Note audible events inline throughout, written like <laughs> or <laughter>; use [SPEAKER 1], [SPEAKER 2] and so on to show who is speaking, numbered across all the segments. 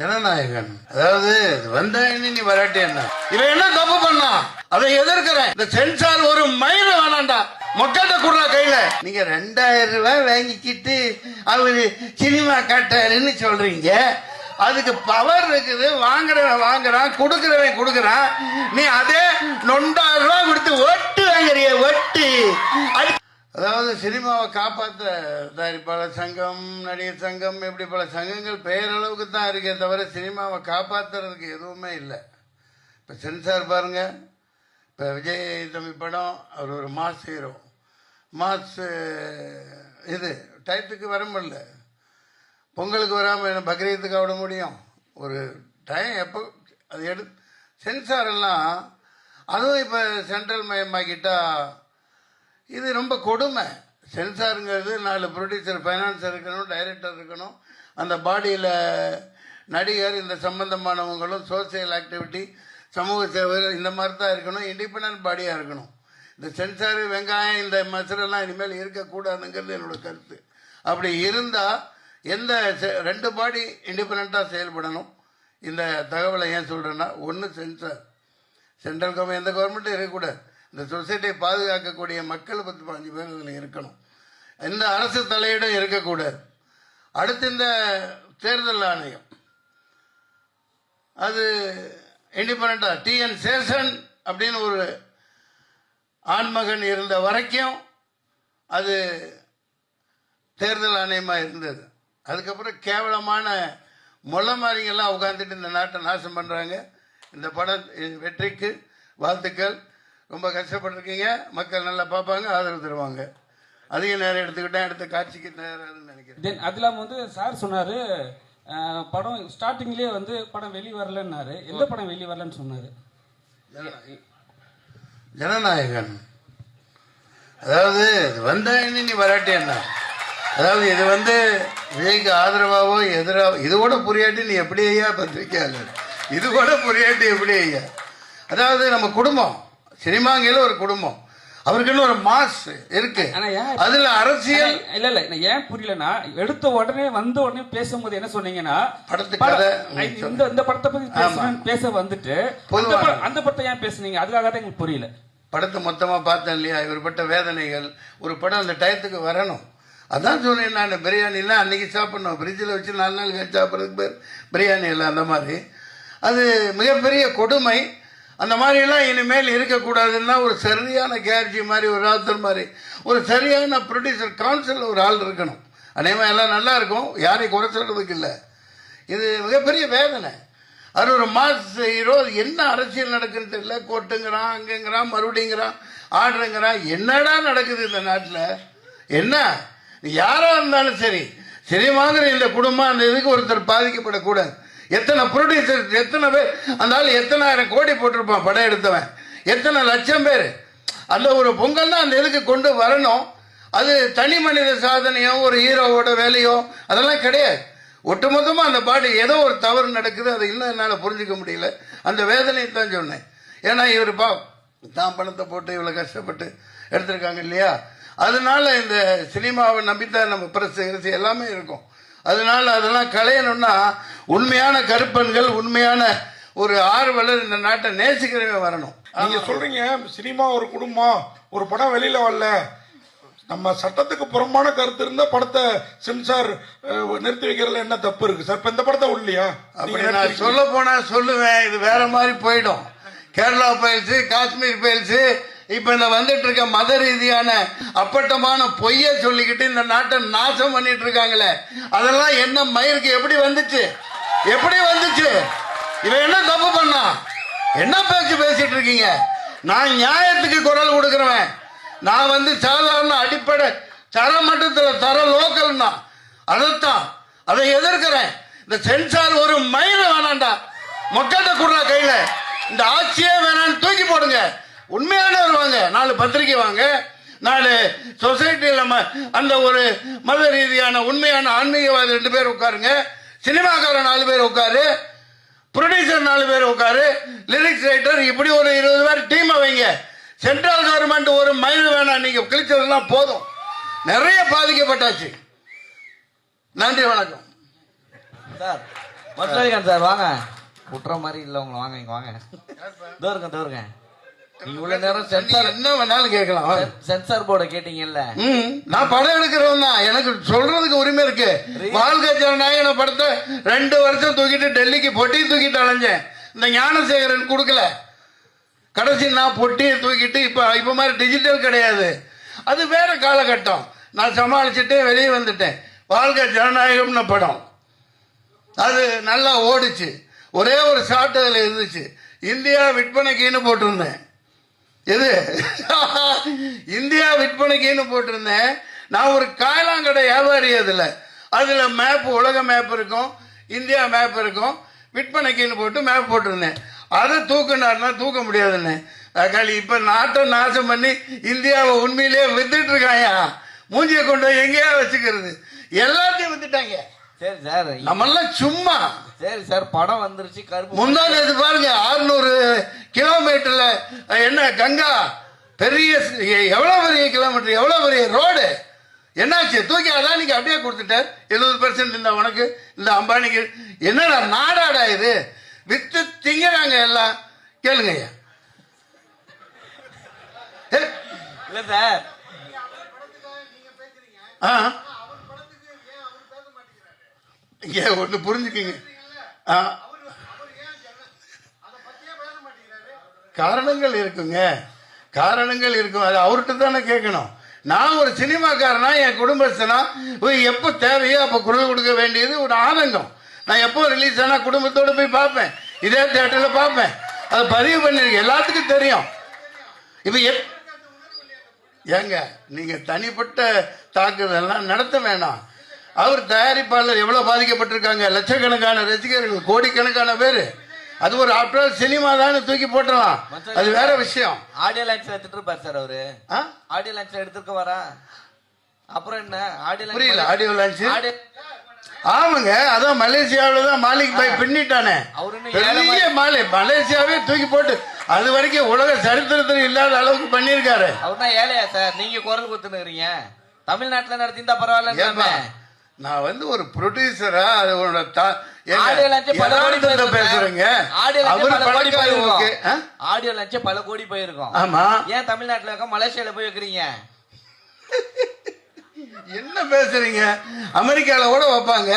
[SPEAKER 1] ஜனநாயகன். அதாவது வந்தாயின்னு நீ வராட்டி என்ன? இவன் என்ன தப்பு பண்ணா? அதை எதிர்க்கிறேன். இந்த சென்சார் ஒரு மயில வேணாண்டா. மக்கள்கிட்ட குடுறா கையில. நீங்க ரெண்டாயிரம் ரூபாய் வாங்கிக்கிட்டு அவரு சினிமா காட்டாருன்னு சொல்றீங்க. அதுக்கு பவர் இருக்குது. வாங்குறவன் வாங்குறான் கொடுக்கிறவன் கொடுக்கறான். நீ அதே நொண்ட ரூபாய் கொடுத்து ஒட்டு வாங்குறிய ஒட்டு அது அதாவது சினிமாவை காப்பாற்ற தயாரிப்பாளர் சங்கம் நடிகர் சங்கம் இப்படி பல சங்கங்கள் பெயரளவுக்கு தான் இருக்கே தவிர சினிமாவை காப்பாற்றுறதுக்கு எதுவுமே இல்லை. இப்போ சென்சார் பாருங்க இப்போ விஜய் தம்பி படம் அவர் ஒரு மாஸ் ஹீரோ. மாஸ் இது டயத்துக்கு வர முடியல. பொங்கலுக்கு வராமல் என்ன பக்ரீத்துக்கு விட முடியும்? ஒரு டைம் எப்போ அது எடு சென்சார் எல்லாம் அதுவும் இப்போ சென்ட்ரல் மயமாக்கிட்டால் இது ரொம்ப கொடுமை. சென்சாருங்கிறது நாலு ப்ரொடியூசர் ஃபைனான்ஸ் இருக்கணும் டைரக்டர் இருக்கணும். அந்த பாடியில் நடிகர் இந்த சம்பந்தமானவங்களும் சோசியல் ஆக்டிவிட்டி சமூக சேவை இந்த மாதிரி தான் இருக்கணும் இண்டிபெண்ட் பாடியாக இருக்கணும். இந்த சென்சார் வெங்காயம் இந்த மசுரெல்லாம் இனிமேல் இருக்கக்கூடாதுங்கிறது என்னோட கருத்து. அப்படி இருந்தால் எந்த செ- ரெண்டு பாடி இண்டிபெண்ட்டாக செயல்படணும். இந்த தகவலை ஏன் சொல்கிறேன்னா ஒன்று சென்சார். சென்ட்ரல் கவர்மெண்ட் எந்த கவர்மெண்ட்டும் இருக்கக்கூடாது. இந்த சொசைட்டியை பாதுகாக்கக்கூடிய மக்கள் பத்து பதினஞ்சு பேர் இதில் இருக்கணும். எந்த அரசு தலையிடம் இருக்கக்கூடாது. அடுத்து இந்த தேர்தல் ஆணையம். அது இண்டிபெண்ட்டாக டிஎன் சேஷன் அப்படின்னு ஒரு ஆண்மகன் இருந்த வரைக்கும் அது தேர்தல் ஆணையமாக இருந்தது. அதுக்கப்புறம் கேவலமான மொள்ள மாதிரிங்கெல்லாம் உட்காந்துட்டு இந்த நாட்டை நாசம் பண்ணுறாங்க இந்த படம் வெற்றிக்கு வாழ்த்துக்கள். ரொம்ப கஷ்டப்பட்டிருக்கீங்க. மக்கள் நல்லா பார்ப்பாங்க ஆதரவு தருவாங்க. அதிக நேரம் எடுத்துக்கிட்டேன் அடுத்த காட்சிக்கு நேரம் நினைக்கிறேன்.
[SPEAKER 2] தென் அது இல்லாமல் வந்து சார் சொன்னார் படம் ஸ்டார்டிங்லேயே வந்து படம் வெளி வரலன்னாரு. எந்த படம் வெளி வரலன்னு சொன்னார்?
[SPEAKER 1] ஜனநாயகன் அதாவது வந்தாயின்னு நீ வராட்டி என்ன? அதாவது இது வந்து விஜய்க்கு ஆதரவாவோ எதிராவோ இது கூட புரியாட்டி நீ எப்படி ஐயா பத்திரிக்கையாளர்? இது கூட புரியாட்டி எப்படி ஐயா? அதாவது நம்ம குடும்பம். சினிமாங்கையில் ஒரு குடும்பம். அவருக்குன்னு ஒரு மாஸ் இருக்கு. அதுல அரசியல்
[SPEAKER 2] இல்ல இல்ல ஏன் புரியலன்னா எடுத்த உடனே வந்த உடனே பேசும்போது என்ன சொன்னீங்கன்னா
[SPEAKER 1] படத்து
[SPEAKER 2] படம்,
[SPEAKER 1] கதை
[SPEAKER 2] ஐ, இந்த இந்த படத்தை பத்தி பேச வந்துட்டு அந்த படத்தை ஏன் பேசுனீங்க? அதுக்காக தான் எங்களுக்கு புரியல.
[SPEAKER 1] படத்தை மொத்தமாக பார்த்தேன் இல்லையா? இவர் பட்ட வேதனைகள் ஒரு படம் அந்த டயத்துக்கு வரணும். அதான் சொன்னேன் நான் பிரியாணிலாம் அன்னைக்கு சாப்பிடணும். ஃப்ரிட்ஜில் வச்சு நாலு நாள் கழிச்சு சாப்பிட்றதுக்கு பேர் பிரியாணி இல்லை அந்த மாதிரி. அது மிகப்பெரிய கொடுமை. அந்த மாதிரியெல்லாம் இனிமேல் இருக்கக்கூடாதுன்னா ஒரு சரியான கேர்ஜி மாதிரி ஒரு ஆத்தர் மாதிரி ஒரு சரியான ப்ரொடியூசர் கவுன்சில் ஒரு ஆள் இருக்கணும். அநேகமாக எல்லாம் நல்லா இருக்கும் யாரையும் குறை சொல்கிறதுக்கு இல்லை. இது மிகப்பெரிய வேதனை. அது ஒரு மாஸ் ஹீரோ என்ன அரசியல் நடக்குன்னு தெரியல. கோட்டுங்கிறான் அங்கங்கிறான் மறுபடிங்கிறான் ஆர்டருங்கிறான். என்னடா நடக்குது இந்த நாட்டில்? என்ன? யாராக இருந்தாலும் சரி சினிமாங்கிற இந்த குடும்பம் அந்த இதுக்கு ஒருத்தர் பாதிக்கப்படக்கூடாது. எத்தனை ப்ரொடியூசர் எத்தனை பேர் அந்த ஆள் எத்தனாயிரம் கோடி போட்டிருப்பான் படம் எடுத்தவன். எத்தனை லட்சம் பேர். அந்த ஒரு பொங்கல் தான் அந்த இதுக்கு கொண்டு வரணும். அது தனி மனித சாதனையோ ஒரு ஹீரோவோட வேலையோ அதெல்லாம் கிடையாது. ஒட்டுமொத்தமாக அந்த பாடி ஏதோ ஒரு தவறு நடக்குது அதை இன்னும் என்னால் புரிஞ்சிக்க முடியல. அந்த வேதனையை தான் சொன்னேன். ஏன்னா இவர் பா தான் பணத்தை போட்டு இவ்வளோ கஷ்டப்பட்டு எடுத்திருக்காங்க இல்லையா? அதனால இந்த சினிமாவை நம்பித்தான் நம்ம பிரஸ் கிரஸ் எல்லாமே இருக்கும். அதனால அதெல்லாம் களையணும்னா உண்மையான கருப்பன்கள் உண்மையான ஒரு ஆர்வலர் இந்த நாட்டை நேசிக்கிறவன் வரணும்.
[SPEAKER 3] நீங்க சொல்றீங்க சினிமா ஒரு குடும்பம்? ஒரு படம் வெளியில வரல. நம்ம சட்டத்துக்கு புறம்பான கருத்து இருந்தா படத்தை சென்சார் நிறுத்தி வைக்கிறதுல என்ன தப்பு இருக்கு? சார் இப்ப இந்த படத்தை உள்ளியா
[SPEAKER 1] அப்படி நான் சொல்ல போனா சொல்லுவேன் இது வேற மாதிரி போயிடும். கேரளா பயில்ஸ் காஷ்மீர் பயில்ஸ் இப்ப இந்த வந்துட்டு இருக்க மத ரீதியான அப்பட்டமான பொய்ய சொல்லிக்கிட்டு இந்த நாட்டை நாசம் பண்ணிட்டு இருக்காங்களே அதெல்லாம் என்ன மயிருக்கு எப்படி வந்துச்சு? எப்படி வந்துச்சு? இவன் என்ன தப்பு பண்ணா? என்ன பேச்சு பேசிட்டு இருக்கீங்க நான் நியாயத்துக்கு குரல் கொடுக்குறவன். நான் வந்து சாதாரண அடிப்படை தரமட்டத்தில் தர லோக்கல்னா அதைத்தான் அதை எதிர்க்கிறேன். இந்த சென்சார் ஒரு மயில வேணாண்டா. மக்கள்கிட்ட குடுறா கையில. இந்த ஆட்சியே வேணான்னு தூக்கி போடுங்க. உண்மையான வருவாங்க. நாலு பத்திரிக்கை வாங்க. நாலு சொசைட்டியில் நம்ம அந்த ஒரு மத ரீதியான உண்மையான ஆன்மீகவாதி ரெண்டு பேர் உட்காருங்க. சினிமாக்காரர் நாலு பேர் உட்காரு. ப்ரொடியூசர் நாலு பேர் உட்காரு. லிரிக்ஸ் ரைட்டர் இப்படி ஒரு இருபது பேர் டீமை வைங்க. சென்ட்ரல் கவர்மெண்ட் ஒரு மைல் வேணாம் நீங்க கிழிச்சதுலாம் போதும். நிறைய பாதிக்கப்பட்டாச்சு. நன்றி வணக்கம்.
[SPEAKER 4] சார் மதுரகாந்த் சார் வாங்க. குற்ற மாதிரி இல்லை உங்களை. வாங்க இங்கே வாங்க. தோருங்க தோருங்க. இவ்வளவு நேரம் சென்சார்
[SPEAKER 1] என்ன வேணாலும் கேட்கலாம்.
[SPEAKER 4] சென்சார் போர்டை கேட்டீங்கல்ல?
[SPEAKER 1] நான் படம் எடுக்கிறவன் தான். எனக்கு சொல்றதுக்கு உரிமை இருக்கு. வாழ்க்கை ஜனநாயகன படத்தை ரெண்டு வருஷம் தூக்கிட்டு டெல்லிக்கு பொட்டி தூக்கிட்டு அலைஞ்சேன். இந்த ஞானசேகரன் கொடுக்கல. கடைசி நான் பொட்டியை தூக்கிட்டு இப்ப இப்ப மாதிரி டிஜிட்டல் கிடையாது. அது வேற காலகட்டம். நான் சமாளிச்சுட்டு வெளியே வந்துட்டேன். வாழ்க்கை ஜனநாயகம்னு படம். அது நல்லா ஓடிச்சு. ஒரே ஒரு ஷாட் அதில் இருந்துச்சு. இந்தியா விற்பனைக்குன்னு போட்டிருந்தேன். எது? இந்தியா விற்பனைக்குன்னு போட்டிருந்தேன். நான் ஒரு காயலாங்கடை வியாபாரி அதில். அதில் மேப் உலக மேப் இருக்கும் இந்தியா மேப் இருக்கும். விற்பனைக்குன்னு போட்டு மேப் போட்டிருந்தேன். அதை தூக்குனாருன்னா தூக்க முடியாதுன்னு. தக்காளி இப்போ நாட்டை நாசம் பண்ணி இந்தியாவை உண்மையிலேயே வித்துட்டு இருக்காயா? மூஞ்சியை கொண்டு போய் எங்கேயா வச்சுக்கிறது? எல்லாத்தையும் வித்துட்டாங்க.
[SPEAKER 4] சரி சார்
[SPEAKER 1] நம்மெல்லாம் சும்மா.
[SPEAKER 4] சரி சார் படம் வந்துருச்சு கருப்பு
[SPEAKER 1] முந்தா நேத்து பாருங்க 600 கிலோமீட்டர்ல என்ன கங்கா பெரிய ஸ்- எ- எவ்வளவு பெரிய கிலோமீட்டர் எவ்வளவு பெரிய ரோடு என்னாச்சு? தூக்கி அதானிக்கு அப்படியே கொடுத்துட்டார். எழுபது பெர்சன்ட் இந்த உனக்கு இந்த அம்பானிக்கு. என்னடா நாடாடா இது? வித்து திங்கிறாங்க எல்லாம். கேளுங்க ஐயா.
[SPEAKER 4] இல்ல சார்.
[SPEAKER 1] ஆ? இங்க ஒண்ணு புரிஞ்சுக்கிங்க. காரணங்கள் இருக்குங்க. காரணங்கள் இருக்கும். அது அவர்கிட்ட தானே கேட்கணும். நான் ஒரு சினிமாக்காரனா என் குடும்பஸ்தனா எப்போ தேவையோ அப்போ குரல் கொடுக்க வேண்டியது ஒரு ஆனந்தம் நான் எப்போ ரிலீஸ் ஆனா குடும்பத்தோட போய் பார்ப்பேன். இதே தேட்டரில் பார்ப்பேன். அதை பதிவு பண்ணிருக்கேன் எல்லாத்துக்கும் தெரியும். இப்போ எப் ஏங்க நீங்க தனிப்பட்ட தாக்குதல்லாம் நடத்த வேணாம். அவர் தயாரிப்பாளர் எவ்வளவு பாதிக்கப்பட்டிருக்காங்க? லட்சக்கணக்கான ரசிகர்கள் கோடிக்கணக்கான பேரு. அது ஒரு ஆஃப்டர் சினிமா தானே தூக்கி போட்டலாம் அது வேற விஷயம்.
[SPEAKER 4] ஆடியோ லான்ச்ல எடுத்துட்டு இருப்பார் சார் அவரு? ஆடியோ லான்ச்ல எடுத்துக்க வரா. அப்புறம் என்ன? ஆடியோ
[SPEAKER 1] புரியல ஆடியோ லான்ச்
[SPEAKER 4] ஆடியோ
[SPEAKER 1] ஆமாங்க அதான் மலேசியாவில தான் மாலிக் பாய் பின்னிட்டானே. பெரிய மாலை மலேசியாவே தூக்கி போட்டு அது வரைக்கும் உலக சரித்திரத்தில் இல்லாத அளவுக்கு பண்ணியிருக்காரு.
[SPEAKER 4] அவர் தான் ஏழையா சார்? நீங்க குரல் கொடுத்துனுக்குறீங்க தமிழ்நாட்டுல நடத்திருந்தா பரவாயில்ல
[SPEAKER 1] நான் வந்து ஒரு ப்ரொடியூசரா அது உன்னோட தா- ஏங்க,
[SPEAKER 4] ஆடியோ லான்ச்சே பல கோடி
[SPEAKER 1] யதார்த்தத்தை
[SPEAKER 4] போயிருக்கும்.
[SPEAKER 1] பேசுறேங்க
[SPEAKER 4] ஆடியோ லான்ச்சே பல கோடி போயிருக்கும்.
[SPEAKER 1] ஆமா.
[SPEAKER 4] ஏன் தமிழ்நாட்டுல இருக்க மலேசியால போய் வைக்கிறீங்க? <laughs>
[SPEAKER 1] என்ன பேசுறீங்க? அமெரிக்கால கூட வைப்பாங்க.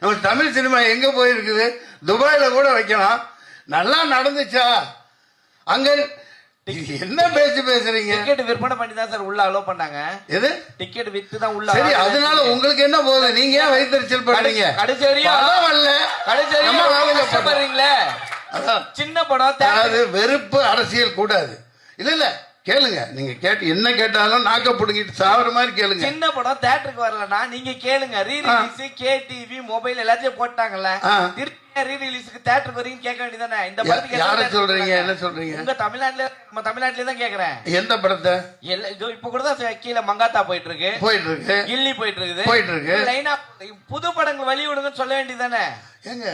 [SPEAKER 1] நம்ம தமிழ் சினிமா எங்க போயிருக்குது? துபாயில கூட வைக்கலாம். நல்லா நடந்துச்சா? அங்க என்ன பேச்சு பேசுறீங்க?
[SPEAKER 4] டிக்கெட் விற்பனை பண்ணி தான் சார் உள்ள அலோ பண்ணாங்க.
[SPEAKER 1] எது?
[SPEAKER 4] டிக்கெட் வித்து தான் உள்ள
[SPEAKER 1] சரி அதனால. உங்களுக்கு என்ன போகுது? நீங்க ஏன் வைத்தறிச்சல் பண்றீங்க?
[SPEAKER 4] கடைசி வரையும்
[SPEAKER 1] படம் வரல.
[SPEAKER 4] கடைசி வரையும்
[SPEAKER 1] நம்ம
[SPEAKER 4] ரொம்ப
[SPEAKER 1] வாங்க
[SPEAKER 4] கஷ்டப்படுறீங்களே?
[SPEAKER 1] அதான்.
[SPEAKER 4] சின்ன படம்
[SPEAKER 1] அதாவது வெறுப்பு அரசியல் கூடாது. இல்ல இல்ல. கேளுங்க. நீங்க கேட்டு என்ன கேட்டாலும் நாக்க புடுங்கிட்டு சாவற மாதிரி கேளுங்க.
[SPEAKER 4] சின்ன படம் தேட்டருக்கு வரலனா நீங்க கேளுங்க. Re release K TV mobile எல்லாத்தையும் போட்டாங்கல்ல. ரீ ரிலீஸ்க்கு தேட்டருக்கு வரீங்க கேட்க வேண்டியதானே இந்த படத்துக்கு
[SPEAKER 1] யார சொல்றீங்க? என்ன சொல்றீங்க?
[SPEAKER 4] உங்க தமிழ்நாட்டுல நம்ம தமிழ்நாட்டுல தான் கேக்குறேன்.
[SPEAKER 1] எந்த படத்தை?
[SPEAKER 4] இதோ இப்ப கூட தான் கீழே மங்காத்தா போயிட்டு இருக்கு
[SPEAKER 1] போயிட்டு இருக்கு
[SPEAKER 4] கில்லி போயிட்டு இருக்குது
[SPEAKER 1] போயிட்டு இருக்கு.
[SPEAKER 4] லைனா புது படங்கள் வழி விடுங்கன்னு சொல்ல வேண்டியதானே
[SPEAKER 1] ஏங்க?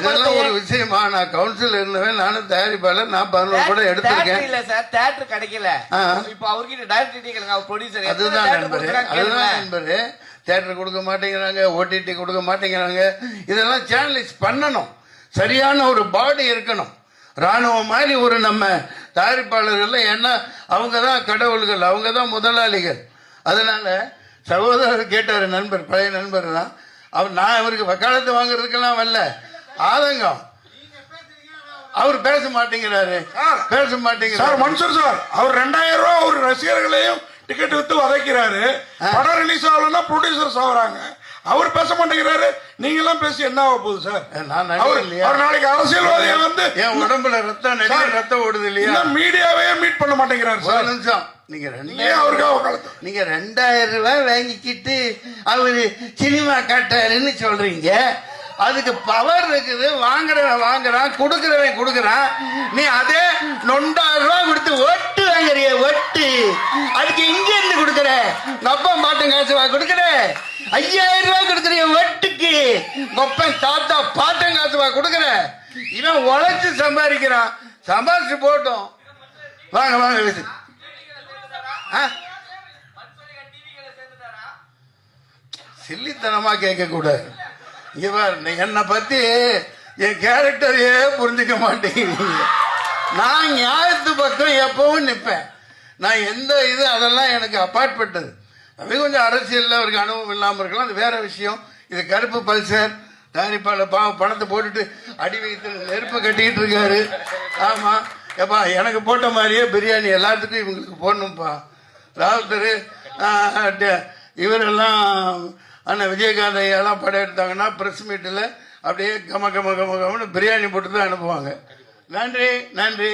[SPEAKER 1] இதெல்லாம் ஒரு விஷயமா? நான் கவுன்சில் இருந்தவன் நானும் தயாரிப்பாளர் நான் பதினோரு படம் எடுத்திருக்கேன்.
[SPEAKER 4] இல்ல சார் தேட்டர் கிடைக்கல. இப்ப அவர்கிட்ட டைரக்டர் கேளுங்க அவர் ப்ரொடியூசர்
[SPEAKER 1] அதுதான் நண்பரு. அதுதான் நண்பரு. தேட்டர் கொடுக்க மாட்டேங்கிறாங்க ஓடிடி கொடுக்க மாட்டேங்கிறாங்க. இதெல்லாம் சேனலைஸ் பண்ணணும். சரியான ஒரு பாடி இருக்கணும். ராணுவம் மாதிரி ஒரு நம்ம தயாரிப்பாளர்கள் என்ன அவங்க தான் கடவுள்கள் அவங்க தான் முதலாளிகள். அதனால சகோதரர் கேட்டாரு நண்பர் பழைய நண்பர் தான். அவர் நான் அவருக்கு வக்காலத்து வாங்குறதுக்கெல்லாம் வரல. ஆதங்கம். அவர் பேச மாட்டேங்கிறாரு. பேச மாட்டேங்கிறாரு.
[SPEAKER 3] மன்சூர் சார் அவர் ரெண்டாயிரம் ரூபாய் அவர் ரசிகர்களையும் டிக்கெட் வித்து வதைக்கிறாரு. படம் ரிலீஸ் ஆகலன்னா ப்ரொடியூசர்ஸ் ஆகுறாங்க. அவர் பேச மாட்டேங்கிறாரு. நீங்க எல்லாம் பேசி என்ன ஆக போகுது சார்?
[SPEAKER 1] நான்
[SPEAKER 3] அவர் நாளைக்கு அரசியல்வாதியை வந்து
[SPEAKER 1] என் உடம்புல ரத்தம் நிறைய ரத்தம் ஓடுது இல்லையா?
[SPEAKER 3] மீடியாவே மீட் பண்ண மாட்டேங்கிறாரு சார்.
[SPEAKER 1] நிமிஷம். நீங்க ரெண்டு
[SPEAKER 3] ஏன் அவருக்காக வக்காலத்து
[SPEAKER 1] நீங்க ரெண்டாயிரம் ரூபாய் வாங்கிக்கிட்டு அவரு சினிமா காட்டாருன்னு சொல்றீங்க. அதுக்கு பவர் இருக்குது. வாங்குறவன் வாங்குறான் கொடுக்கறவன் கொடுக்கறான். நீ அதே நொண்டாயிரம் ரூபாய் கொடுத்து ஒட்டு வாங்குறிய ஒட்டு. அதுக்கு இங்க இருந்து கொடுக்கற. உங்க அப்பா மாட்டம் காசு வா கொடுக்கற. ஒட்டுக்கு ஒப்பன் தாத்தா பாட்டம் காசுவா கொடுக்குற? இவன் உழைச்சு சம்பாதிக்கிறான். சம்பாதிச்சு போட்டோம். வாங்க வாங்க ஆ? சில்லித்தனமா கேட்க கூடாது என்னை பத்தி என் கேரக்டரையே புரிஞ்சுக்க மாட்டேங்கிறீங்க நான் நியாயத்து பக்கம் எப்பவும் நிற்பேன் நான் எந்த இது அதெல்லாம் எனக்கு அப்பாற்பட்டது அது. கொஞ்சம் அரசியலில் அவருக்கு அனுபவம் இல்லாமல் இருக்கலாம். அது வேற விஷயம். இது கருப்பு பல்சர். தயாரிப்பாளர் பாவம் பணத்தை போட்டுட்டு அடி வயிற்றுல நெருப்பு கட்டிக்கிட்டு இருக்காரு. ஆமா. ஏப்பா எனக்கு போட்ட மாதிரியே பிரியாணி எல்லாத்துக்கும் இவங்களுக்கு போடணும்ப்பா ராவுத்தரு இவரெல்லாம் அண்ணன் விஜயகாந்த் ஐயாலாம் படம் எடுத்தாங்கன்னா ப்ரெஸ் மீட்டில் அப்படியே கம கம கம கமன்னு பிரியாணி போட்டு தான் அனுப்புவாங்க. நன்றி நன்றி.